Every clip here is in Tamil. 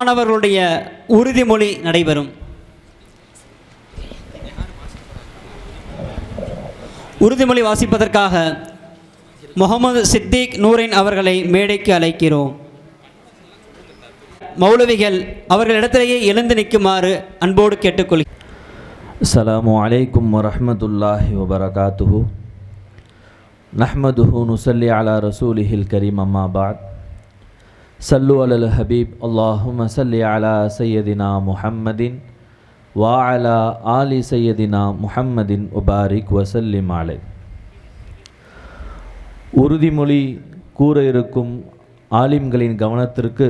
மாணவர்களுடைய உறுதிமொழி நடைபெறும். உறுதிமொழி வாசிப்பதற்காக முகமது சித்திக் நூரின் அவர்களை மேடைக்கு அழைக்கிறோம். மௌலவிகள் அவர்களிடத்திலேயே எழுந்து நிற்குமாறு அன்போடு கேட்டுக்கொள். அஸ்லாம் அலைக்கும் வரமத்துல்லாஹி வபரகாத்துஹு. நஹ்மதுஹு நுசல்லி அலா ரசூலிஹில் கரீம் அம்மாபாத் صلوا على الحبيب اللهم صل على سيدنا محمد وعلى آل سيدنا محمد وبارك وسلم عليه உறுதிமொழி கூற இருக்கும் ஆலிம்களின் கவனத்திற்கு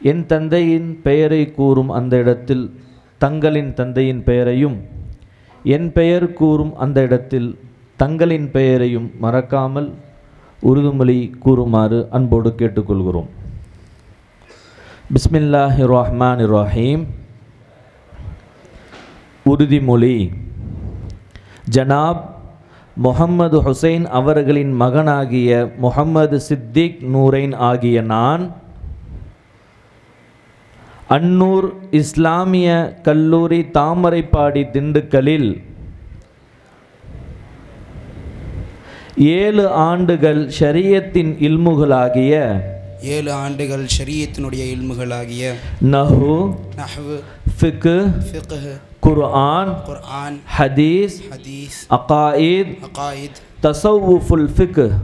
என் தந்தையின் பெயரை கூறும் அந்த இடத்தில் தங்களின் தந்தையின் பெயரையும் என் பெயர் கூறும் அந்த இடத்தில் தங்களின் பெயரையும் மறக்காமல் உறுதுமொழி கூறுமாறு அன்போடு கேட்டுக்கொள்கிறோம். பிஸ்மில்லாஹி ரஹ்மான் ரஹீம் உறுதிமொழி. ஜனாப் முகம்மது ஹுசைன் அவர்களின் மகனாகிய முகம்மது சித்திக் நூரைன் ஆகிய நான் அன்னூர் இஸ்லாமிய கல்லூரி தாமரைப்பாடி திண்டுக்கலில் ஏழு ஆண்டுகள் ஷரியத்தின் இல்முகளாகிய ஏழு ஆண்டுகள் ஷரியத்தினுடைய இல்முகளாகிய நஹு நஹ்வு ஃபிக்கு ஃபிக்ஹ் குர்ஆன் குர்ஆன் ஹதீஸ் ஹதீஸ் அகாயித் அகாயித் தசவுஃபுல் ஃபிக் தசவுஃபுல் ஃபிக்ஹ்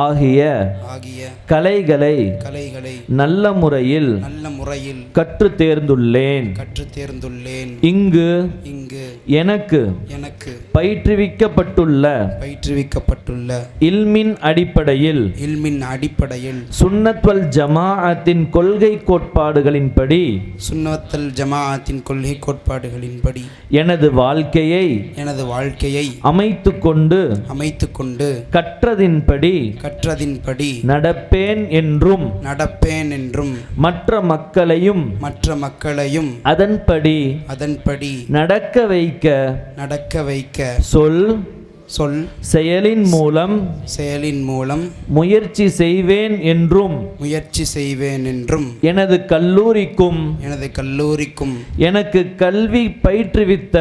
ஆகிய கலைகளை கலைகளை நல்ல முறையில் நல்ல முறையில் கற்றுத் தேர்ந்துள்ளேன் கற்றுத் தேர்ந்துள்ளேன் இங்கு இங்கு எனக்கு எனக்கு பயிற்றுவிக்கப்பட்டுள்ள பயிற்றுவிக்கப்பட்டுள்ள இல்மின் அடிப்படையில் இல்மின் அடிப்படையில் சுன்னத்வல் ஜமாஅத்தின் கொள்கை கோட்பாடுகளின்படி சுன்னத்தல் ஜமாஅத்தின் கொள்கை கோட்பாடுகளின்படி எனது வாழ்க்கையை எனது வாழ்க்கையை அமைத்து கொண்டு அமைத்து கொண்டு கற்றதின்படி கற்றதின்படி நடப்பேன் என்றும் நடப்பேன் என்றும் மற்ற மக்களையும் மற்ற மக்களையும் அதன்படி அதன்படி நடக்க வைக்க நடக்க வைக்க சொல் சொல் செயலின் மூலம் செயலின் மூலம் முயற்சி செய்வேன் என்றும் முயற்சி செய்வேன் என்றும் எனது கல்லூரிக்கும் எனது கல்லூரிக்கும் எனக்கு கல்வி பயிற்றுவித்த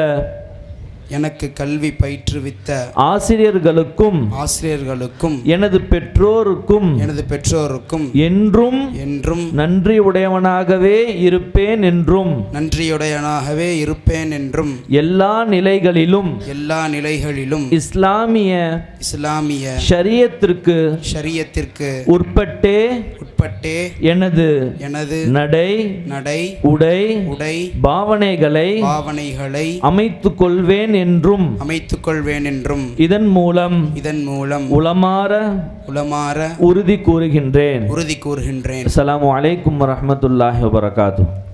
எனக்கு கல்வி பயிற்றுவித்த ஆசிரியர்களுக்கும் ஆசிரியர்களுக்கும் எனது பெற்றோருக்கும் எனது பெற்றோருக்கும் என்றும் என்றும் நன்றி உடையவனாகவே இருப்பேன் என்றும் நன்றியுடையனாகவே இருப்பேன் என்றும் எல்லா நிலைகளிலும் எல்லா நிலைகளிலும் இஸ்லாமிய இஸ்லாமிய ஷரியத்திற்கு ஷரியத்திற்கு உட்பட்டே உட்பட்டே எனது எனது நடை நடை உடை உடை பாவனைகளை பாவனைகளை அமைத்துக் கொள்வேன் என்றும் அமைத்துக் கொள்வேன் என்றும் இதன் மூலம் இதன் மூலம் உளமாற உளமாற உறுதி கூறுகின்றேன். உறுதி கூறுகின்றேன். அஸ்ஸலாமு அலைக்கும் வரஹ்மத்துல்லாஹி வபரகாத்துஹ்.